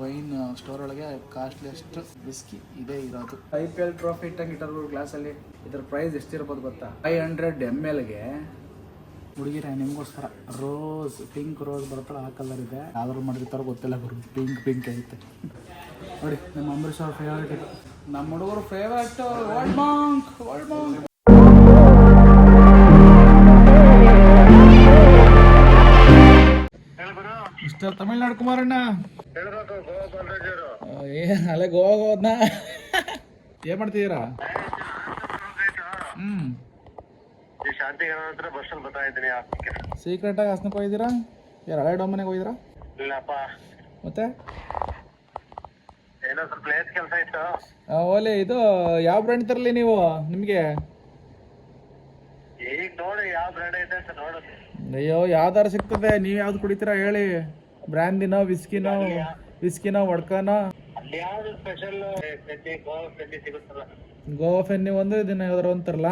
Wine store ಒಳಗೆ costliest whisky ಇದೇ ಇರೋದು. ಐ ಪಿ ಎಲ್ ಟ್ರಾಫಿ ಇಟ್ಟಂಗೆ ಇಟ್ಟರ್ಬೋದು ಗ್ಲಾಸಲ್ಲಿ ಇದ್ರ ಪ್ರೈಸ್ ಎಷ್ಟಿರ್ಬೋದು ಗೊತ್ತಾ? ಫೈವ್ ಹಂಡ್ರೆಡ್ ಎಂ ಎಲ್ಗೆ ಹುಡುಗಿರ ನಿಮಗೋಸ್ಕರ ರೋಸ್ ಪಿಂಕ್ ರೋಸ್ ಬರುತ್ತಲ್ಲ ಆ ಕಲರ್ ಇದೆ. ಯಾವ್ದಾದ್ರು ಮಾಡಿರ್ತಾರೋ ಗೊತ್ತಿಲ್ಲ ಗುರು ಪಿಂಕ್ ಪಿಂಕ್ ಐತೆ. ನೋಡಿ ನಮ್ಮ ಅಂಬರೀಶ್ ಅವ್ರ ಫೇವ್ರೇಟ್ ಇದು. ನಮ್ಮ ಹುಡುಗರು favourite world monk world monk mister Tamil Nadu Kumaranna ಆ, ಏನ್ ಅಲ್ಲೇ ಗೋವಾಗ ಹೋದ್ನ? ಏನ್ ಮಾಡ್ತಿದ್ದೀರಾ? ಹ್ಮ್. ಈ ಶಾಂತಿಗರ ಹತ್ರ ಬಸ್ ಅಲ್ಲಿ ಬರ್ತಾ ಇದ್ದೀನಿ ಆಫೀಸ್ಗೆ ಸೀಕ್ರೆಟ್ ಆಗಿ ಹಾಸನಕ್ಕೆ ಹೋಗಿದ್ದೀರಾ? ಯಾರು ಹಳೆ ಡೊಮ್ಮನೆಗೆ ಹೋಗಿದ್ದೀರಾ? ಇಲ್ಲಪ್ಪ. ಮತ್ತೆ? ಏನೋ ಸ್ವಲ್ಪ ಕೆಲಸ ಇತ್ತು. ಓಲೆ ಇದು ಯಾವ ಬ್ರ್ಯಾಂಡ್ ತರಲಿ ನೀವು ನಿಮಗೆ? ಈಗ ನೋಡಿ ಯಾವ ಬ್ರ್ಯಾಂಡ್ ಐತೆ ಅಂತ ನೋಡು ಅಯ್ಯೋ ಯಾವ್ದಾರು ಸಿಗ್ತದೆ. ನೀವು ಯಾವ್ದು ಕುಡಿತೀರಾ ಹೇಳಿ. ಬ್ರ್ಯಾಂಡಿನೋ ವಿಸ್ಕಿನ ವಿಸ್ಕಿನ ವಡ್ಕನ? ಗೋವಾ ಫೆನ್ನಿ ಒಂದು ದಿನ ಯಾವ್ದಾರು ಅಂತಾರಲ್ಲ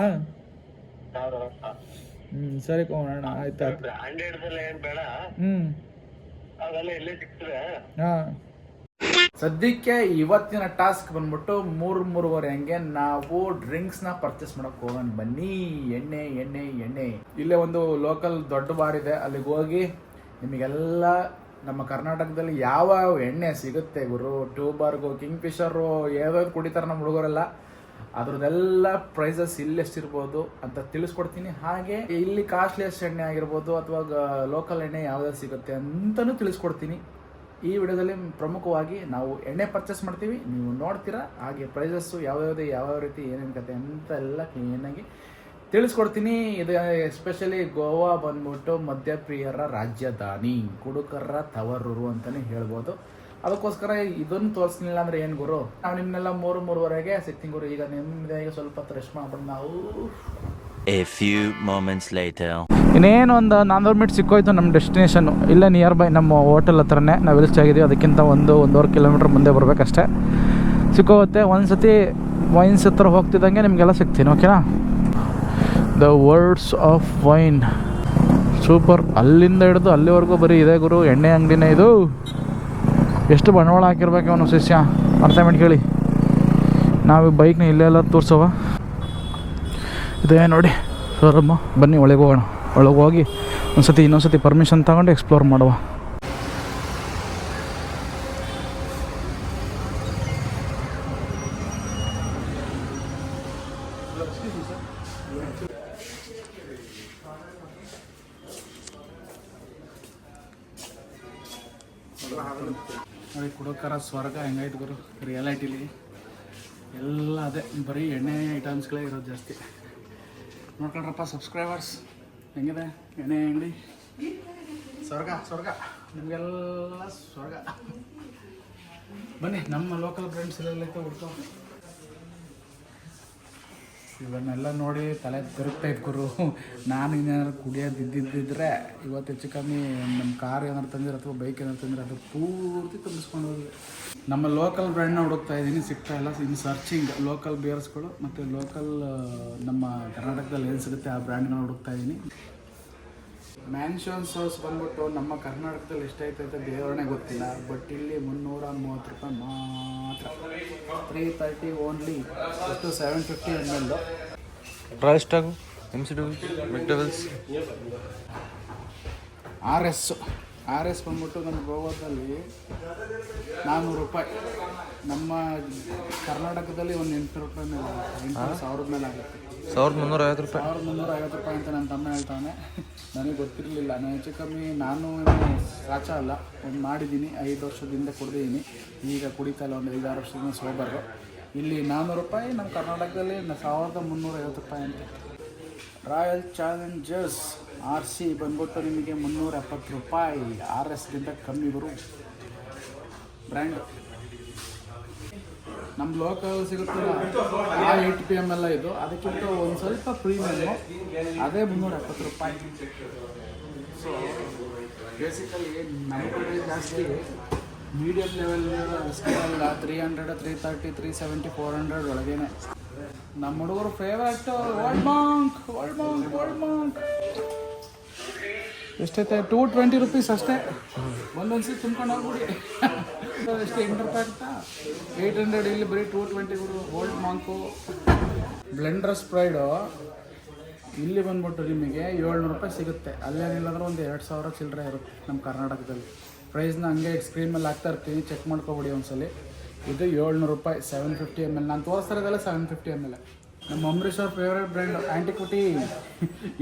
ಹ್ಮ್ ಸರಿ ಕೋಣ ಆಯ್ತು ಆಯ್ತು. ಸಿಗ್ತದೆ. ಹಾಂ. ಸದ್ಯಕ್ಕೆ ಇವತ್ತಿನ ಟಾಸ್ಕ್ ಬಂದ್ಬಿಟ್ಟು ಮೂರು ಮೂರುವರೆ ಹಂಗೆ ನಾವು ನ ಪರ್ಚೇಸ್ ಮಾಡಕ್ ಹೋಗೋಣ. ಬನ್ನಿ ಎಣ್ಣೆ ಎಣ್ಣೆ ಎಣ್ಣೆ. ಇಲ್ಲೇ ಒಂದು ಲೋಕಲ್ ದೊಡ್ಡ ಬಾರ್ ಇದೆ. ಅಲ್ಲಿಗೆ ಹೋಗಿ ನಿಮಗೆಲ್ಲ ನಮ್ಮ ಕರ್ನಾಟಕದಲ್ಲಿ ಯಾವ ಎಣ್ಣೆ ಸಿಗುತ್ತೆ ಗುರು? ಟ್ಯೂಬರ್ಗು ಕಿಂಗ್ ಫಿಶರು ಯಾವ್ಯಾವ್ದು ಕುಡಿತಾರೆ ನಮ್ಮ ಹುಡುಗರೆಲ್ಲ, ಅದ್ರದ್ದೆಲ್ಲ ಪ್ರೈಸಸ್ ಇಲ್ಲಿ ಎಷ್ಟಿರ್ಬೋದು ಅಂತ ತಿಳಿಸ್ಕೊಡ್ತೀನಿ. ಹಾಗೆ ಇಲ್ಲಿ ಕಾಸ್ಟ್ಲಿಯಸ್ಟ್ ಎಣ್ಣೆ ಆಗಿರ್ಬೋದು ಅಥವಾ ಲೋಕಲ್ ಎಣ್ಣೆ ಯಾವ್ದಾದ್ರು ಸಿಗುತ್ತೆ ಅಂತಲೂ ತಿಳಿಸ್ಕೊಡ್ತೀನಿ. ಈ ವಿಡಿಯೋದಲ್ಲಿ ಪ್ರಮುಖವಾಗಿ ನಾವು ಎಣ್ಣೆ ಪರ್ಚೇಸ್ ಮಾಡ್ತೀವಿ. ನೀವು ನೋಡ್ತೀರಾ, ಹಾಗೆ ಪ್ರೈಸಸ್ಸು ಯಾವ್ಯಾವ್ದು, ಯಾವ್ಯಾವ ರೀತಿ ಏನೇನು ಕತೆ ಅಂತ ಎಲ್ಲ ಕ್ಲೀನಾಗಿ ತಿಳಿಸ್ಕೊಡ್ತೀನಿ. ಇದು ಎಸ್ಪೆಷಲಿ ಗೋವಾ ಬಂದ್ಬಿಟ್ಟು ಮಧ್ಯಪ್ರಿಯರ ರಾಜಧಾನಿ ಕುಡುಕರ ತವರೂರು ಅಂತಲೇ ಹೇಳ್ಬೋದು. ಅದಕ್ಕೋಸ್ಕರ ಇದನ್ನು ತೋರಿಸ್ಲಿಲ್ಲ ಅಂದರೆ ಏನು ಗುರು? ನಾವು ನಿಮ್ಮನ್ನೆಲ್ಲ ಮೂರು ಮೂರುವರೆಗೆ ಸಿಗ್ತೀನಿ ಗುರು. ಈಗ ನಿಮ್ಮದಾಗಿ ಸ್ವಲ್ಪ ಹೊತ್ತು ರೆಸ್ಟ್ ಮಾಡ್ಬಿಟ್ಟು ನಾವು. A few moments later. ಇನ್ನೇನು ಒಂದು ನಾನ್ನೂರು ಮೀಟ್ ಸಿಕ್ಕೋಯ್ತು ನಮ್ಮ ಡೆಸ್ಟಿನೇಷನ್ ಇಲ್ಲೇ ನಿಯರ್ ಬೈ ನಮ್ಮ ಹೋಟೆಲ್ ಹತ್ರನೇ ನಾವು ಎಲ್ಲಿ ಆಗಿದ್ದೀವಿ ಅದಕ್ಕಿಂತ ಒಂದು ಒಂದೂವರೆ ಕಿಲೋಮೀಟ್ರ್ ಮುಂದೆ ಬರಬೇಕಷ್ಟೇ. ಸಿಕ್ಕೋಗುತ್ತೆ. ಒಂದು ಸತಿ ವೈನ್ಸ್ ಹತ್ರ ಹೋಗ್ತಿದ್ದಂಗೆ ನಿಮಗೆಲ್ಲ ಸಿಗ್ತೀನಿ ಓಕೆನಾ the words of wine super ಅಲ್ಲಿಂದ ಹಿಡಿದು ಅಲ್ಲಿವರೆಗೂ ಬರೀ ಇದೆ ಗುರು, ಎಣ್ಣೆ ಅಂಗಡಿನೇ ಇದು. ಎಷ್ಟು ಬಂಡವಾಳ ಹಾಕಿರ್ಬೇಕು ಅವನು ಶಿಷ್ಯ? ಅರ್ಥ ಮಾಡಿ ಕೇಳಿ. ನಾವು ಬೈಕ್ನ ಇಲ್ಲೆಲ್ಲ ತೋರಿಸವ ಇದೇ ನೋಡಿ. ಶೋರೂಮು ಬನ್ನಿ ಒಳಗೆ ಹೋಗೋಣ. ಒಳಗೆ ಹೋಗಿ ಒಂದ್ಸತಿ ಇನ್ನೊಂದ್ಸತಿ ಪರ್ಮಿಷನ್ ತಗೊಂಡು ಎಕ್ಸ್ಪ್ಲೋರ್ ಮಾಡುವ. ನೋಡಿ ಕುಡೋಕರ ಸ್ವರ್ಗ ಹೆಂಗಾಯ್ತು ಗುರು? ರಿಯಾಲಿಟಿಲಿ ಎಲ್ಲ ಅದೇ. ಬರೀ ಎಣ್ಣೆ ಐಟಮ್ಸ್ಗಳೇ ಇರೋದು ಜಾಸ್ತಿ. ನೋಡ್ಕೊಂಡ್ರಪ್ಪ ಸಬ್ಸ್ಕ್ರೈಬರ್ಸ್ ಹೆಂಗಿದೆ? ಎಣ್ಣೆ ಅಂಗಡಿ? ಸ್ವರ್ಗ ಸ್ವರ್ಗ. ನಿಮಗೆಲ್ಲ ಸ್ವರ್ಗ. ಬನ್ನಿ, ನಮ್ಮ ಲೋಕಲ್ ಫ್ರೆಂಡ್ಸ್ ಎಲ್ಲೈತೆ ಹುಡ್ಕೋ ಇವನ್ನೆಲ್ಲ ನೋಡಿ ತಲೆ ತಿರುಗ್ತಾ ಗುರು. ನಾನು ಇನ್ನೇನಾದ್ರು ಕುಡಿಯೋದು ಇದ್ದಿದ್ದಿದ್ರೆ ಇವತ್ತು ಹೆಚ್ಚು ಕಮ್ಮಿ ನಮ್ಮ ಕಾರ್ ಏನಾರು ತಂದಿರೋ ಅಥವಾ ಬೈಕ್ ಏನಾರು ತಂದಿರೋ ಅದು ಪೂರ್ತಿ ತುಂಬಿಸ್ಕೊಂಡು ಹೋಗಿ ನಮ್ಮ ಲೋಕಲ್ ಬ್ರ್ಯಾಂಡ್ನ ಹುಡುಕ್ತಾ ಇದ್ದೀನಿ, ಸಿಗ್ತಾ ಇಲ್ಲ. ಇನ್ನು ಸರ್ಚಿಂಗ್ ಲೋಕಲ್ ಬಿಯರ್ಸ್ಗಳು ಮತ್ತು ಲೋಕಲ್ ನಮ್ಮ ಕರ್ನಾಟಕದಲ್ಲಿ ಏನು ಸಿಗುತ್ತೆ ಆ ಬ್ರ್ಯಾಂಡ್ನ ಹುಡುಕ್ತಾ ಇದ್ದೀನಿ. ಮ್ಯಾನ್ಷನ್ ಹೌಸ್ ಬಂದ್ಬಿಟ್ಟು ನಮ್ಮ ಕರ್ನಾಟಕದಲ್ಲಿ ಎಷ್ಟೈತೆ ಅಂತ ದೇವರೇ ಗೊತ್ತಿಲ್ಲ. ಬಟ್ ಇಲ್ಲಿ ಮುನ್ನೂರ ಮೂವತ್ತು ರೂಪಾಯಿ ಮಾತ್ರ. ತ್ರೀ ತರ್ಟಿ ಓನ್ಲಿ ಅಷ್ಟು seven fifty M L price tag M C D mid R S R S ಬಂದ್ಬಿಟ್ಟು ನಮ್ಮ ಗೋವಾದಲ್ಲಿ ನಾನ್ನೂರು ರೂಪಾಯಿ. ನಮ್ಮ ಕರ್ನಾಟಕದಲ್ಲಿ ಒಂದು ಎಂಟು ರೂಪಾಯಿ ಮೇಲೆ ಆಗುತ್ತೆ. ಎಂಟು ಸಾವಿರದ ಮೇಲೆ ಆಗುತ್ತೆ. ಸಾವಿರದ ಮುನ್ನೂರ ಐವತ್ತು ರೂಪಾಯಿ. ಸಾವಿರದ ಮುನ್ನೂರ ಐವತ್ತು ರೂಪಾಯಿ ಅಂತ ನನ್ನ ತಮ್ಮ ಹೇಳ್ತಾನೆ. ನನಗೆ ಗೊತ್ತಿರಲಿಲ್ಲ. ನಾನು ಹೆಚ್ಚು ಕಮ್ಮಿ ನಾನು ಸಾಚ ಅಲ್ಲ. ಒಂದು ಮಾಡಿದ್ದೀನಿ. ಐದು ವರ್ಷದಿಂದ ಕುಡಿದಿದ್ದೀನಿ. ಈಗ ಕುಡಿತಾ ಇಲ್ಲ. ಒಂದು ಐದಾರು ವರ್ಷದಿಂದ ಸೋಬರು ಇಲ್ಲಿ ನಾನ್ನೂರು ರೂಪಾಯಿ ನಮ್ಮ ಕರ್ನಾಟಕದಲ್ಲಿ ಸಾವಿರದ ಮುನ್ನೂರ ಐವತ್ತು ರೂಪಾಯಿ ಅಂತ. Royal Challengers. ಆರ್ ಸಿ ಬಂದ್ಬಿಟ್ಟು ನಿಮಗೆ ಮುನ್ನೂರ ಎಪ್ಪತ್ತು ರೂಪಾಯಿ ಆರ್ ಎಸ್ಗಿಂತ ಕಮ್ಮಿ ಬರು. ಬ್ರ್ಯಾಂಡ್. ನಮ್ಮ ಲೋಕಲ್ ಸಿಗುತ್ತಲ್ಲ ಆ ಏಟ್ ಪಿ ಎಂ ಎಲ್ಲ ಇದು. ಅದಕ್ಕಿಂತ ಒಂದು ಸ್ವಲ್ಪ ಪ್ರೀಮಿಯಮ್ಮು ಅದೇ ಮುನ್ನೂರ ಎಪ್ಪತ್ತು ರೂಪಾಯಿ ಸೊ ಬೇಸಿಕಲಿ ಜಾಸ್ತಿ medium level scale three hundred three thirty three seventy four hundred ಒಳಗೇನೆ. ನಮ್ಮ ಹುಡುಗರು favourite Old Monk Old Monk Old Monk ಎಷ್ಟೈತೆ? ಟೂ ಟ್ವೆಂಟಿ ರುಪೀಸ್ ಅಷ್ಟೇ. ಒಂದೊಂದ್ಸಿ ತುಂಬ್ಕೊಂಡು ಹೋಗ್ಬಿಡಿ. ಎಷ್ಟು ಎಂಟು ರೂಪಾಯಿ ಆಗ್ತಾ ಏಯ್ಟ್ ಹಂಡ್ರೆಡ್ ಇಲ್ಲಿ ಬರೀ ಟೂ ಟ್ವೆಂಟಿ ಕೊಡು. ಓಲ್ಡ್ ಮಾಂಕು ಬ್ಲೆಂಡರ್ ಸ್ಪ್ರೈಡು ಇಲ್ಲಿ ಬಂದ್ಬಿಟ್ಟು ನಿಮಗೆ ಏಳ್ನೂರು ರೂಪಾಯಿ ಸಿಗುತ್ತೆ. ಅಲ್ಲೇನಿಲ್ಲ ಅಂದ್ರೆ ಒಂದು ಎರಡು ಸಾವಿರ ಚಿಲ್ಲರೆ ಇರುತ್ತೆ ನಮ್ಮ ಕರ್ನಾಟಕದಲ್ಲಿ. ಪ್ರೈಸ್ನ ಹಂಗೆ ಸ್ಕ್ರೀನ್ ಮೇಲೆ ಹಾಕ್ತಾ ಇರ್ತೀನಿ. ಚೆಕ್ ಮಾಡ್ಕೊಬಿಡಿ ಒಂದ್ಸಲಿ. ಇದು ಏಳ್ನೂರು ರೂಪಾಯಿ ಸೆವೆನ್ ಫಿಫ್ಟಿ ಎಂ ಎಲ್ ನಾನು ತೋರಿಸ್ತಿರೋದೆಲ್ಲ ಸೆವೆನ್ ಫಿಫ್ಟಿ ಎಂ ಎಲ್ ನಮ್ಮ ಅಂಬರೀಶ್ ಅವ್ರ ಫೇವ್ರೇಟ್ ಬ್ರ್ಯಾಂಡ್ ಆ್ಯಂಟಿಕ್ವಿಟಿ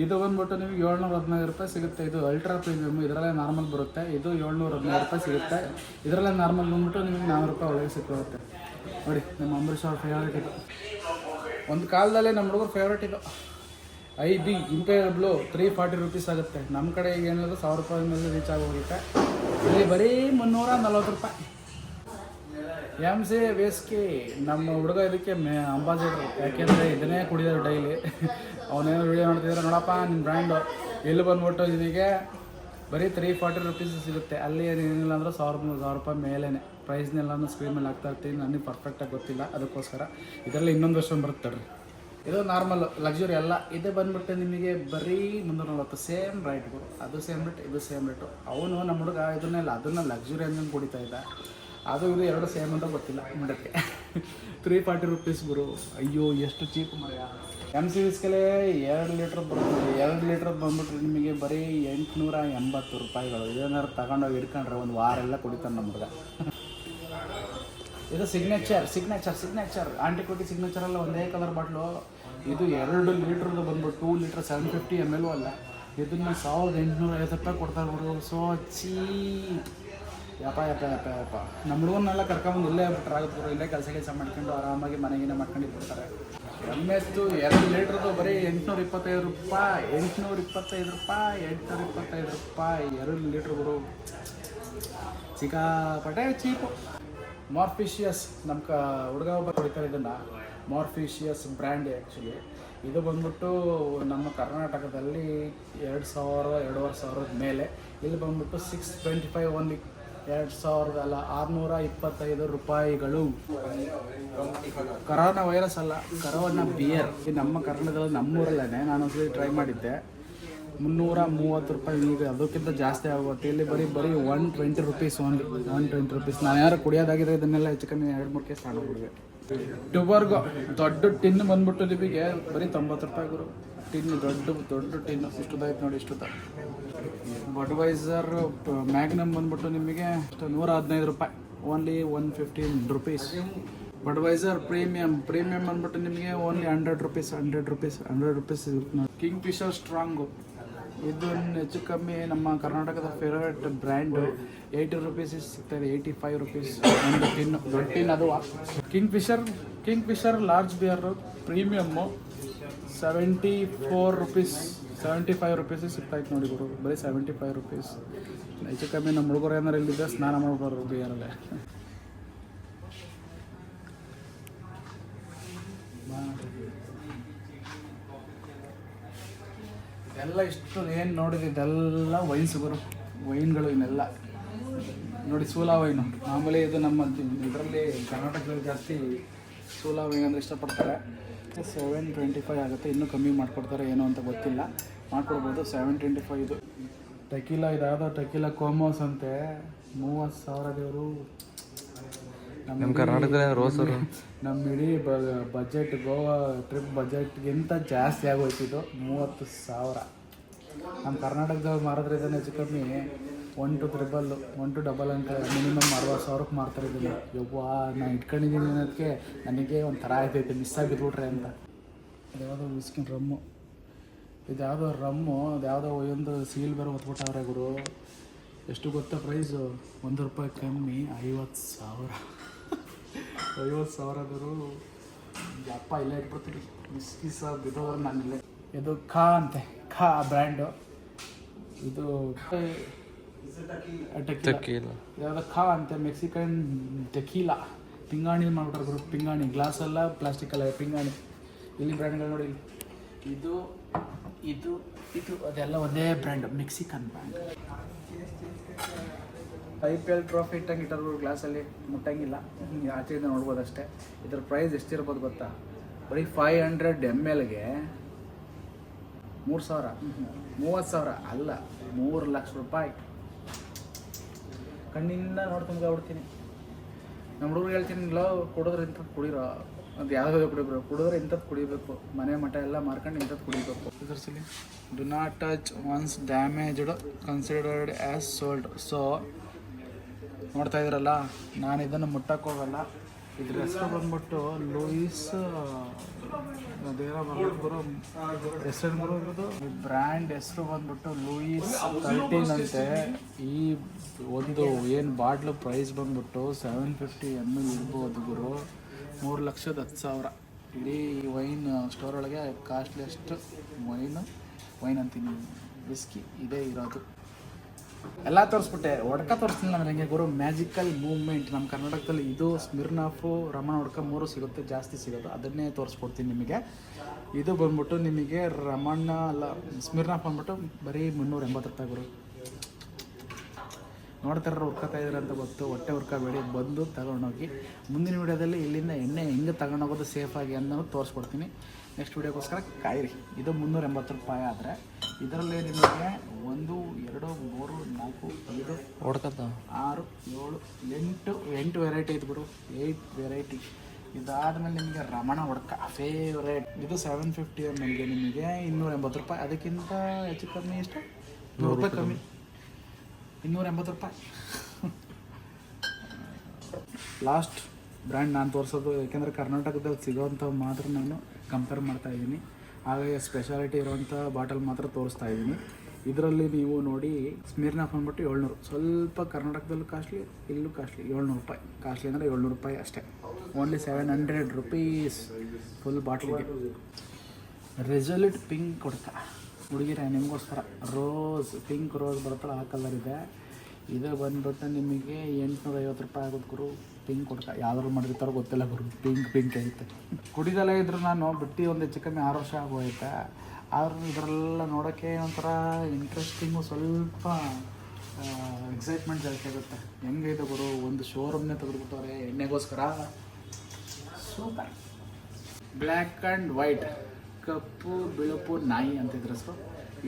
ಇದು ಬಂದ್ಬಿಟ್ಟು ನಿಮಗೆ ಏಳ್ನೂರ ಹದಿನೈದು ರೂಪಾಯಿ ಸಿಗುತ್ತೆ. ಇದು ಅಲ್ಟ್ರಾ ಪ್ರೀಮಿಯಮ್ ಇದರಲ್ಲೇ ನಾರ್ಮಲ್ ಬರುತ್ತೆ. ಇದು ಏಳ್ನೂರ ಹದಿನೈದು ರೂಪಾಯಿ ಸಿಗುತ್ತೆ. ಇದರಲ್ಲೇ ನಾರ್ಮಲ್ ಬಂದ್ಬಿಟ್ಟು ನಿಮಗೆ ನಾನ್ನೂರು ರೂಪಾಯಿ ಒಳಗೆ ಸಿಕ್ಕಿರುತ್ತೆ ನೋಡಿ, ನಮ್ಮ ಅಂಬರೀಶ್ ಅವ್ರ ಫೇವ್ರೇಟ್ ಇದು. ಒಂದು ಕಾಲದಲ್ಲೇ ನಮ್ಮ ಹುಡುಗರು ಫೇವ್ರೇಟ್ ಇದು. I B imperial blue three forty rupees ಆಗುತ್ತೆ. ನಮ್ಮ ಕಡೆ ಈಗ ಏನಿಲ್ಲ ಸಾವಿರ ರೂಪಾಯಿ ಮೇಲೆ ರೀಚ್ ಆಗೋಗುತ್ತೆ ಇಲ್ಲಿ ಬರೀ ಮುನ್ನೂರ ನಲ್ವತ್ತು ರೂಪಾಯಿ. ಎಂ ಸಿ ವೇಸ್ಕಿ ನಮ್ಮ ಹುಡುಗ ಇದಕ್ಕೆ ಮೇ ಅಂಬಾಸಿಡರ್. ಯಾಕೆಂದರೆ ಇದನ್ನೇ ಕುಡಿಯೋದು ಡೈಲಿ. ಅವನೇನೋ ವಿಡಿಯೋ ನೋಡ್ತಿದ್ರೆ, ನೋಡಪ್ಪ ನಿಮ್ಮ ಬ್ರ್ಯಾಂಡು ಎಲ್ಲಿ ಬಂದ್ಬಿಟ್ಟು ಇದಕ್ಕೆ ಬರೀ ತ್ರೀ ಫಾರ್ಟಿ ರುಪೀಸ್ ಸಿಗುತ್ತೆ. ಅಲ್ಲಿ ಏನಿಲ್ಲ ಅಂದ್ರೆ ಸಾವಿರ ಸಾವಿರ ರೂಪಾಯಿ ಮೇಲೇ ಪ್ರೈಸ್ನೆಲ್ಲನೂ ಸ್ಕ್ರೀನ್ ಮೇಲೆ ಹಾಕ್ತಾ ಇರ್ತೀನಿ. ನನಗೆ ಪರ್ಫೆಕ್ಟಾಗಿ ಗೊತ್ತಿಲ್ಲ. ಅದಕ್ಕೋಸ್ಕರ ಇದರಲ್ಲಿ ಇನ್ನೊಂದು ವರ್ಷ ಬರುತ್ತೆ ರೀ ಇದು ನಾರ್ಮಲ್ ಲಕ್ಸುರಿ ಅಲ್ಲ. ಇದು ಬಂದ್ಬಿಟ್ಟು ನಿಮಗೆ ಬರೀ ಮುನ್ನೂರ ನಲ್ವತ್ತು ಸೇಮ್ ರೈಟ್ಗಳು ಅದು ಸೇಮ್ ರೇಟ್ ಇದು ಸೇಮ್ ರೇಟು ಅವನು ನಮ್ಮ ಹುಡುಗ ಇದನ್ನೆಲ್ಲ, ಅದನ್ನು ಲಕ್ಸುರಿ ಅಂತ ಕುಡಿತಾ ಇದ್ದ. ಅದು ಇದು ಎರಡು ಸೇಮ್ ಅಂತ ಗೊತ್ತಿಲ್ಲ ಮಾಡೋಕ್ಕೆ ತ್ರೀ ಫಾರ್ಟಿ ರುಪೀಸ್ ಗುರು. ಅಯ್ಯೋ, ಎಷ್ಟು ಚೀಪ್ ಮರ್ಯ. ಎಂ ಸಿ ವಿಸ್ಕಲೇ ಎರಡು ಲೀಟ್ರ್ ಬರ್ತದೆ. ಎರಡು ಲೀಟ್ರ್ ಬಂದ್ಬಿಟ್ರೆ ನಿಮಗೆ ಬರೀ ಎಂಟುನೂರ ಎಂಬತ್ತು ರೂಪಾಯಿಗಳು. ಇದೇನಾದ್ರು ತಗೊಂಡೋಗಿ ಇಟ್ಕೊಂಡ್ರೆ ಒಂದು ವಾರ ಎಲ್ಲ ಕುಡಿತಾನೆ ನಮ್ಮ ಇದು ಸಿಗ್ನೇಚರ್ ಸಿಗ್ನೇಚರ್ ಸಿಗ್ನೇಚರ್ ಆಂಟಿಕ್ವಿಟಿ ಸಿಗ್ನೇಚರಲ್ಲ ಒಂದೇ ಕಲರ್ ಬಾಟ್ಲು ಇದು ಎರಡು ಲೀಟ್ರದ್ದು ಬಂದ್ಬಿಟ್ಟು two litre seven fifty M L ಅಲ್ಲ. ಇದನ್ನ ಸಾವಿರದ ಎಂಟುನೂರ ಐವತ್ತು ರೂಪಾಯಿ ಕೊಡ್ತಾರೆ ಸೊ ಚೀಪ್ ಯಪ್ಪ ಯಪ್ಪ ಯಪ್ಪ ಯಪ್ಪ ನಮ್ಮ ಹುಡುಗನ್ನೆಲ್ಲ ಕರ್ಕೊಂಬಂದು ಇಲ್ಲೇ ಬಿಟ್ಟರಾಗುತ್ತೆ. ಇಲ್ಲೇ ಕೆಲಸ ಕೆಲಸ ಮಾಡ್ಕೊಂಡು ಆರಾಮಾಗಿ ಮನೆಗಿನ ಮಾಡ್ಕೊಂಡು ಇರ್ತಾರೆ ಎಮ್ಮೆತ್ತು ಎರಡು ಲೀಟ್ರದ್ದು ಬರೀ ಎಂಟುನೂರ ಇಪ್ಪತ್ತೈದು ರೂಪಾಯಿ ಎಂಟುನೂರ ಇಪ್ಪತ್ತೈದು ರೂಪಾಯಿ ಎಂಟುನೂರ ಇಪ್ಪತ್ತೈದು ರೂಪಾಯಿ. ಎರಡು ಲೀಟ್ರ್ ಗುರು. ಸಿಕ್ಕಾಪಟ್ಟೆ ಚೀಪು. ಮಾರ್ಫಿಷಿಯಸ್ ನಮ್ಮ ಕ ಹುಡುಗ ಒಬ್ಬ ಹೊಡಿತಾರೆ ಇದನ್ನು. ಮಾರ್ಫಿಷಿಯಸ್ ಬ್ರ್ಯಾಂಡ್ ಆ್ಯಕ್ಚುಲಿ ಇದು ಬಂದ್ಬಿಟ್ಟು ನಮ್ಮ ಕರ್ನಾಟಕದಲ್ಲಿ ಎರಡು ಸಾವಿರ ಎರಡೂವರೆ ಸಾವಿರದ ಮೇಲೆ. ಇಲ್ಲಿ ಬಂದ್ಬಿಟ್ಟು ಸಿಕ್ಸ್ ಟ್ವೆಂಟಿ ಫೈವ್ ಓನ್ಲಿ ಎರಡು ಸಾವಿರದ ಆರುನೂರ ಇಪ್ಪತ್ತೈದು ರೂಪಾಯಿಗಳು. ಕರೋನಾ ವೈರಸ್ ಅಲ್ಲ, ಕರೋನಾ ಬಿಯರ್. ನಮ್ಮ ಕರ್ನಾಟಕದಲ್ಲಿ ನಮ್ಮೂರಲ್ಲೇ ನಾನು ಒಂದ್ಸರಿ ಟ್ರೈ ಮಾಡಿದ್ದೆ. ಮುನ್ನೂರ ಮೂವತ್ತು ರೂಪಾಯಿ ಈಗ ಅದಕ್ಕಿಂತ ಜಾಸ್ತಿ ಆಗುತ್ತೆ. ಇಲ್ಲಿ ಬರೀ ಬರೀ one twenty rupees one one twenty rupees ನಾನು ಯಾರು ಕುಡಿಯೋದಾಗಿದ್ರೆ ಇದನ್ನೆಲ್ಲ ಹೆಚ್ಚು ಕಮ್ಮಿ ಎರಡು, ಮೂರು ಕೇಸ್ ತಗೊಂಡ್ಬಿಡ್ವೆ ಟುಬರ್ಗೋ ದೊಡ್ಡ ಟಿನ್ ಬಂದ್ಬಿಟ್ಟು ನಿಮಗೆ ಬರೀ ತೊಂಬತ್ತು ರೂಪಾಯಿ ಗುರು. ಟಿನ್ ದೊಡ್ಡ ದೊಡ್ಡ ಟಿನ್. ಇಷ್ಟುದಾಯ್ತು ನೋಡಿ, ಇಷ್ಟು ಬಡ್ವೈಸರ್ ಮ್ಯಾಗ್ನಮ್ ಬಂದ್ಬಿಟ್ಟು ನಿಮಗೆ ನೂರ ಹದಿನೈದು ರೂಪಾಯಿ. Only one fifteen rupees Budweiser premium premium ಬಂದ್ಬಿಟ್ಟು ನಿಮಗೆ only hundred rupees hundred rupees hundred rupees Kingfisher strong ಇದು ಹೆಚ್ಚು ಕಮ್ಮಿ ನಮ್ಮ ಕರ್ನಾಟಕದ ಫೇವರೇಟ್ ಬ್ರ್ಯಾಂಡು ಏಯ್ಟಿ ರುಪೀಸ್ ಸಿಗ್ತದೆ ಏಯ್ಟಿ ಫೈವ್ ರುಪೀಸ್ ಒಂದು ಟಿನ್, ದೊಡ್ಡ ಟಿನ್ ಅದು. Kingfisher Kingfisher large beer premium seventy four rupees seventy five rupees ಸಿಗ್ತಾಯಿತ್ತು ನೋಡಿ ಗುರು. ಬರೀ ಸೆವೆಂಟಿ ಫೈವ್ ರುಪೀಸ್ ಹೆಚ್ಚು ಕಮ್ಮಿ ನಮ್ಮ ಹುಡುಗರು ಏನಾರು ಇಲ್ಲಿದ್ದರೆ ಸ್ನಾನ ಮಾಡ್ಬಾರ್ದು ಬಿಯರಲ್ಲೇ ಎಲ್ಲ ಇಷ್ಟು ಏನು ನೋಡಿದೆ, ಇದೆಲ್ಲ ವೈನ್ಸ್ ಗುರು ವೈನ್ಗಳು ಇನ್ನೆಲ್ಲ. ನೋಡಿ, ಸೂಲಾ ವೈನು. ಮಾಮೂಲಿ ಇದು ನಮ್ಮ ಇದರಲ್ಲಿ ಕರ್ನಾಟಕದಲ್ಲಿ ಜಾಸ್ತಿ ಸೂಲಾ ವೈನ್ ಅಂದರೆ ಇಷ್ಟಪಡ್ತಾರೆ. ಸೆವೆನ್ ಟ್ವೆಂಟಿ ಫೈವ್ ಆಗುತ್ತೆ, ಇನ್ನೂ ಕಮ್ಮಿ ಮಾಡಿಕೊಡ್ತಾರೆ, ಏನು ಅಂತ ಗೊತ್ತಿಲ್ಲ. ಮಾಡ್ಕೊಡ್ಬೋದು, ಸೆವೆನ್ ಟ್ವೆಂಟಿ ಫೈವ್ ಇದು. ಟೆಕಿಲಾ, ಇದಾದ ಟೆಕಿಲಾ ಕೋಮೋಸ್ ಅಂತೆ. ಮೂವತ್ತು ಸಾವಿರ ದೇವರು. ನಮ್ಮ ಕರ್ನಾಟಕದಲ್ಲಿ ರೋಸರು? ನಮ್ಮ ಇಡೀ ಬಜೆಟ್ ಗೋವಾ ಟ್ರಿಪ್ ಬಜೆಟ್ಗಿಂತ ಜಾಸ್ತಿ ಆಗೋಯ್ತಿದ್ದು ಮೂವತ್ತು ಸಾವಿರ. ನಮ್ಮ ಕರ್ನಾಟಕದಲ್ಲಿ ಮಾರಿದ್ರೆ ಇದನ್ನು ಹೆಚ್ಚು ಕಮ್ಮಿ one to triple one to double ಅಂತ ಮಿನಿಮಮ್ ಅರವತ್ತು ಸಾವಿರಕ್ಕೆ ಮಾಡ್ತಾರೆ ಇದನ್ನು. ಯವ್ವಾ ನಾನು ಇಟ್ಕೊಂಡಿದ್ದೀನಿ ಅನ್ನೋದಕ್ಕೆ ನನಗೆ ಒಂಥರ ಆಗ್ತೈತೆ ಮಿಸ್ ಆಗಿಬಿಟ್ರೆ ಅಂತ. ಅದ್ಯಾವುದೋ ಮಿಸ್ಕಿನ ರಮ್ಮು ಇದು ಯಾವುದೋ ರಮ್ಮು ಅದು ಯಾವುದೋ ಒಂದು ಸೀಲ್ ಬೇರೆ ಹೊತ್ಬಿಟ್ಟವ್ರೆ ಗುರು. ಎಷ್ಟು ಗೊತ್ತಾ ಪ್ರೈಸು ಒಂದು ರೂಪಾಯಿ ಕಮ್ಮಿ ಐವತ್ತು ಸಾವಿರ. ಐವತ್ತು ಸಾವಿರ ಆದರೂ ಅಪ್ಪ ಇಲ್ಲೇ ಇಟ್ಬಿಡ್ತೀನಿ. ಬಿಸ್ಕಿ ಸರ್ ಬಿದ್ದೋದ್ರೆ ನಾನು ಇಲ್ಲೇ. ಇದು ಖಾ ಅಂತೆ. ಖಾ ಬ್ರ್ಯಾಂಡು. ಇದು ಯಾವ್ದು ಖಾ ಅಂತೆ ಮೆಕ್ಸಿಕನ್ ಟೆಕೀಲಾ. ಪಿಂಗಾಣಿ ಮಾಡ್ಬಿಟ್ರು ಗುರು ಪಿಂಗಾಣಿ. ಗ್ಲಾಸ್ ಅಲ್ಲ ಪ್ಲಾಸ್ಟಿಕ್ ಅಲ್ಲ ಪಿಂಗಾಣಿ. ಇಲ್ಲಿ ಬ್ರ್ಯಾಂಡ್ಗಳು ನೋಡಿ ಇದು ಇದು ಇದು ಅದೆಲ್ಲ ಒಂದೇ brand Mexican brand. I P L trophy ಇಟ್ಟಂಗೆ ಇಟ್ಟರ್ಗಳು ಗ್ಲಾಸಲ್ಲಿ ಮುಟ್ಟಂಗಿಲ್ಲ. ಹಿಂಗೆ ಆಚೆಯಿಂದ ನೋಡ್ಬೋದು ಅಷ್ಟೇ. ಇದ್ರ ಪ್ರೈಸ್ ಎಷ್ಟಿರ್ಬೋದು ಗೊತ್ತಾ? ಬರೀ ಫೈವ್ ಹಂಡ್ರೆಡ್ ಎಂ ಎಲ್ಗೆ ಮೂರು ಸಾವಿರ. ಮೂವತ್ತು ಸಾವಿರ ಅಲ್ಲ, ಮೂರು ಲಕ್ಷ ರೂಪಾಯಿ. ಕಣ್ಣಿಂದ ನೋಡಿ ತುಂಬಿಡ್ತೀನಿ ನಮ್ಮ ಹುಡುಗರು ಹೇಳ್ತೀನಿ, ಲೋ, ಕುಡಿದ್ರೆ ಇಂಥದ್ದು ಕುಡಿರೋ, ಅದು ಯಾವುದಾದ್ರು ಕುಡಿಬೇಕು, ಕುಡಿದ್ರೆ ಇಂಥದ್ದು ಕುಡಿಬೇಕು. ಮನೆ ಮಠ ಎಲ್ಲ ಮಾರ್ಕೊಂಡು ಇಂಥದ್ದು ಕುಡಿಬೇಕು. ಇದರ್ಸಲಿ do not touch once damaged considered as sold so ನೋಡ್ತಾ ಇದ್ರಲ್ಲ, ನಾನು ಇದನ್ನು ಮುಟ್ಟಕ್ಕೆ ಹೋಗಲ್ಲ. ಇದ್ರ ಹೆಸರು ಬಂದ್ಬಿಟ್ಟು ಲೂಯಿಸ್ ಹೆಸರು ಇರೋದು ಬ್ರ್ಯಾಂಡ್ ಹೆಸರು ಬಂದ್ಬಿಟ್ಟು ಲೂಯಿಸ್ ತರ್ಟೀನ್ ಅಂತೆ. ಈ ಒಂದು ಏನು ಬಾಟ್ಲು ಪ್ರೈಸ್ ಬಂದ್ಬಿಟ್ಟು ಸೆವೆನ್ ಫಿಫ್ಟಿ ಎಂ ಎಲ್ ಇರ್ಬೋದು ಗುರು. ಮೂರು ಲಕ್ಷದ ಹತ್ತು ಸಾವಿರ. ಇಡೀ ವೈನ್ ಸ್ಟೋರ್ ಒಳಗೆ ಕಾಸ್ಟ್ಲಿಯೆಸ್ಟ್ ವೈನು, ವೈನ್ ಅಂತೀನಿ. ವಿಸ್ಕಿ ಇದೇ ಇರೋದು. ಎಲ್ಲ ತೋರಿಸ್ಬಿಟ್ಟೆ, ಒಡಕ ತೋರಿಸ್ತೀನಿ ನಾನು ಹೆಂಗೆ ಗುರು? ಮ್ಯಾಜಿಕಲ್ ಮೂವ್ಮೆಂಟ್ ನಮ್ಮ ಕರ್ನಾಟಕದಲ್ಲಿ ಇದು ಸ್ಮಿರ್ನಾಫು ರಮಣ ಒಡಕ ಮೂರು ಸಿಗುತ್ತೆ, ಜಾಸ್ತಿ ಸಿಗೋದು. ಅದನ್ನೇ ತೋರಿಸ್ಕೊಡ್ತೀನಿ ನಿಮಗೆ. ಇದು ಬಂದ್ಬಿಟ್ಟು ನಿಮಗೆ ರಮಣ ಅಲ್ಲ ಸ್ಮಿರ್ನಾಫ್ ಬಂದ್ಬಿಟ್ಟು ಬರೀ ಮುನ್ನೂರ ಎಂಬತ್ತು ರೂಪಾಯಿ ಗುರು. ನೋಡ್ತಾರ ಹುರ್ಕೋತಾ ಇದ್ದಾರೆ ಅಂತ ಗೊತ್ತು. ಹೊಟ್ಟೆ ಹುರ್ಕೋಬೇಡಿ ಬಂದು ತಗೊಂಡೋಗಿ. ಮುಂದಿನ ವಿಡಿಯೋದಲ್ಲಿ ಇಲ್ಲಿಂದ ಎಣ್ಣೆ ಹೆಂಗೆ ತಗೊಂಡೋಗೋದು ಸೇಫಾಗಿ ಅನ್ನೋದು ತೋರಿಸ್ಕೊಡ್ತೀನಿ. ನೆಕ್ಸ್ಟ್ ವಿಡಿಯೋಗೋಸ್ಕರ ಕಾಯಿರಿ. ಇದು ಮುನ್ನೂರ ಎಂಬತ್ತು ರೂಪಾಯಿ ಆದರೆ ಇದರಲ್ಲಿ ನಿಮಗೆ ಒಂದು ಎರಡು ಮೂರು ನಾಲ್ಕು ಐದು ಹೊಡ್ಕತ್ತ? ಆರು ಏಳು ಎಂಟು ಎಂಟು ವೆರೈಟಿ ಐತೆ ಬಿಡು. ಏಯ್ಟ್ ವೆರೈಟಿ ಇದಾದ್ಮೇಲೆ ನಿಮಗೆ ರಮಣ ಹೊಡ್ಕ ಫೇವ್ರೇಟ್ ಇದು ಸೆವೆನ್ ಫಿಫ್ಟಿ ಎಂ ಎಲ್ಗೆ ನಿಮಗೆ ಇನ್ನೂರ ಎಂಬತ್ತು ರೂಪಾಯಿ. ಅದಕ್ಕಿಂತ ಹೆಚ್ಚು ಕಮ್ಮಿ ಎಷ್ಟು? ನೂರು ರೂಪಾಯಿ ಕಮ್ಮಿ. ಇನ್ನೂರ ಎಂಬತ್ತು ರೂಪಾಯಿ. ಲಾಸ್ಟ್ ಬ್ರ್ಯಾಂಡ್ ನಾನು ತೋರಿಸೋದು ಯಾಕೆಂದರೆ ಕರ್ನಾಟಕದಲ್ಲಿ ಸಿಗೋವಂಥ ಮಾತ್ರ ನಾನು ಕಂಪೇರ್ ಮಾಡ್ತಾ ಇದ್ದೀನಿ. ಹಾಗಾಗಿ ಸ್ಪೆಷಾಲಿಟಿ ಇರುವಂಥ ಬಾಟಲ್ ಮಾತ್ರ ತೋರಿಸ್ತಾ ಇದ್ದೀನಿ. ಇದರಲ್ಲಿ ನೀವು ನೋಡಿ ಸ್ಮಿರ್ನಾಫ್ ಅಂದ್ಬಿಟ್ಟು ಏಳ್ನೂರು. ಸ್ವಲ್ಪ ಕರ್ನಾಟಕದಲ್ಲೂ ಕಾಸ್ಟ್ಲಿ, ಇಲ್ಲೂ ಕಾಸ್ಟ್ಲಿ ಏಳ್ನೂರು ರೂಪಾಯಿ. ಕಾಸ್ಟ್ಲಿ ಅಂದರೆ ಏಳ್ನೂರು ರೂಪಾಯಿ ಅಷ್ಟೇ. Only seven hundred rupees full ಬಾಟ್ಲಿಗೆ resolute pink ಕೊಡ್ತಾ ಹುಡುಗಿರ ನಿಮಗೋಸ್ಕರ. ರೋಸ್ ಪಿಂಕ್ ರೋಸ್ ಬರುತ್ತಲ್ಲ, ಆ ಕಲರ್ ಇದೆ. ಇದು ಬಂದ್ಬಿಟ್ಟು ನಿಮಗೆ ಎಂಟುನೂರ ಐವತ್ತು ರೂಪಾಯಿ ಆಗುತ್ತೆ ಗುರು. ಪಿಂಕ್ ಕೊಡ್ತಾ ಯಾವ್ದಾದ್ರು ಮಾಡಿರ್ತಾರೋ ಗೊತ್ತಿಲ್ಲ ಗುರು. ಪಿಂಕ್ ಪಿಂಕ್ ಐತೆ. ಕುಡಿದಲ್ಲೇ ಇದ್ರು ನಾನು ಬಿಟ್ಟು ಒಂದು ಹೆಚ್ಚು ಕಮ್ಮಿ ಆರು ವರ್ಷ ಆಗೋಯ್ತೆ? ಆದ್ರೂ ಇದರೆಲ್ಲ ನೋಡೋಕ್ಕೆ ಒಂಥರ ಇಂಟ್ರೆಸ್ಟಿಂಗು ಸ್ವಲ್ಪ ಎಕ್ಸೈಟ್ಮೆಂಟ್ ಜಾಸ್ತಿ ಆಗುತ್ತೆ. ಹೆಂಗೈತೆ ಗುರು? ಒಂದು ಶೋರೂಮ್ನೇ ತೆಗೆದುಬಿಟ್ಟವ್ರೆ, ಎಣ್ಣೆಗೋಸ್ಕರ? ಸೂಪರ್ ಬ್ಲ್ಯಾಕ್ ಆ್ಯಂಡ್ ವೈಟ್ ಕಪ್ಪು, ಬಿಳುಪು, ನಾಯಿ ಅಂತ ಇದ್ರ ಹೆಸರು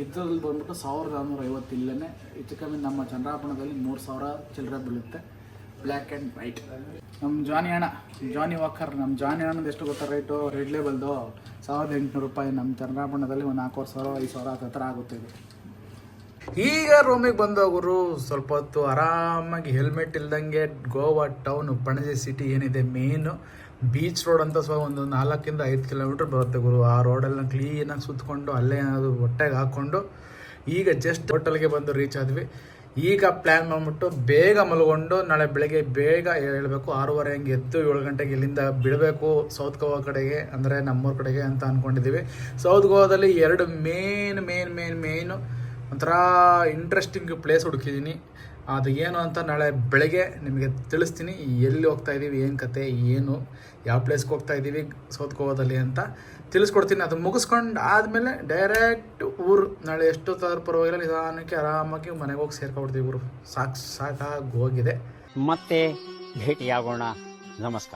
ಇದ್ರಲ್ಲಿ ಬಂದ್ಬಿಟ್ಟು ಸಾವಿರದ ನಾನ್ನೂರ ಐವತ್ತು ಇಲ್ಲೇ ಹೆಚ್ಚು ಕಮ್ಮಿ ನಮ್ಮ ಚಂದ್ರಾಪಣದಲ್ಲಿ ಮೂರು ಸಾವಿರ ಚಿಲ್ಲರೆ ಬೀಳುತ್ತೆ. ಬ್ಲ್ಯಾಕ್ ಆ್ಯಂಡ್ ವೈಟ್ ನಮ್ಮ ಜಾನಿ ಅಣ್ಣ ಜಾನಿ ವಾಕರ್ ನಮ್ಮ ಜಾನಿ ಅಣ್ಣದ ಎಷ್ಟು ಗೊತ್ತಾ ರೇಟು ರೆಡ್ ಲೇಬಲ್ದು ಸಾವಿರದ ಎಂಟುನೂರು ರೂಪಾಯಿ ನಮ್ಮ ಚಂದ್ರಾಪಣ್ಣದಲ್ಲಿ ಒಂದು ನಾಲ್ಕೂವರೆ ಸಾವಿರ, ಐದು ಸಾವಿರ ಹತ್ರ ಆಗುತ್ತೆ ಇದು. ಈಗ ರೂಮಿಗೆ ಬಂದವರು ಸ್ವಲ್ಪ ಹೊತ್ತು ಆರಾಮಾಗಿ ಹೆಲ್ಮೆಟ್ ಇಲ್ದಂಗೆ ಗೋವಾ ಟೌನ್ ಪಣಜಿ ಸಿಟಿ ಏನಿದೆ ಮೇನು ಬೀಚ್ ರೋಡ್ ಅಂತ ಸೊ ಒಂದು ನಾಲ್ಕಿಂದ ಐದು ಕಿಲೋಮೀಟ್ರ್ ಬರುತ್ತೆ ಗುರು. ಆ ರೋಡೆಲ್ಲ ಕ್ಲೀನಾಗಿ ಸುತ್ತಕೊಂಡು ಅಲ್ಲೇ ಏನಾದರೂ ಹೊಟ್ಟೆಗೆ ಹಾಕ್ಕೊಂಡು ಈಗ ಜಸ್ಟ್ ಹೋಟೆಲ್ಗೆ ಬಂದು ರೀಚ್ ಆದ್ವಿ. ಈಗ ಪ್ಲ್ಯಾನ್ ಮಾಡಿಬಿಟ್ಟು ಬೇಗ ಮಲ್ಕೊಂಡು ನಾಳೆ ಬೆಳಗ್ಗೆ ಬೇಗ ಹೇಳಬೇಕು, ಆರೂವರೆ ಹಂಗೆ ಎದ್ದು ಏಳು ಗಂಟೆಗೆ ಇಲ್ಲಿಂದ ಬಿಡಬೇಕು ಸೌತ್ ಗೋವಾ ಕಡೆಗೆ, ಅಂದರೆ ನಮ್ಮೂರ ಕಡೆಗೆ ಅಂತ ಅಂದ್ಕೊಂಡಿದ್ದೀವಿ ಸೌತ್ ಗೋವಾದಲ್ಲಿ ಎರಡು ಮೇನ್ ಮೇನ್ ಮೇನ್ ಮೇಯ್ನು ಒಂಥರ ಇಂಟ್ರೆಸ್ಟಿಂಗ್ ಪ್ಲೇಸ್ ಹುಡುಕಿದ್ದೀನಿ ಅದು ಏನು ಅಂತ ನಾಳೆ ಬೆಳಗ್ಗೆ ನಿಮಗೆ ತಿಳಿಸ್ತೀನಿ. ಎಲ್ಲಿ ಹೋಗ್ತಾ ಇದ್ದೀವಿ ಏನು ಕತೆ, ಏನು, ಯಾವ ಪ್ಲೇಸ್ಗೆ ಹೋಗ್ತಾ ಇದ್ದೀವಿ ಸೌತ್ ಗೋವಾದಲ್ಲಿ ಅಂತ. ತಿಳಿಸ್ಕೊಡ್ತೀನಿ. ಅದು ಮುಗಿಸ್ಕೊಂಡು ಆದಮೇಲೆ ಡೈರೆಕ್ಟ್ ಊರು ನಾಳೆ ಎಷ್ಟೊತ್ತಾದ್ರೂ ಪರವಾಗಿಲ್ಲ, ನಿಧಾನಕ್ಕೆ ಆರಾಮಾಗಿ ಮನೆಗೆ ಹೋಗಿ ಸೇರ್ಕೊಬಿಡ್ತೀವಿ ಊರು ಸಾಕು, ಸಾಕಾಗಿ ಹೋಗಿದೆ. ಮತ್ತೆ ಭೇಟಿಯಾಗೋಣ. ನಮಸ್ಕಾರ.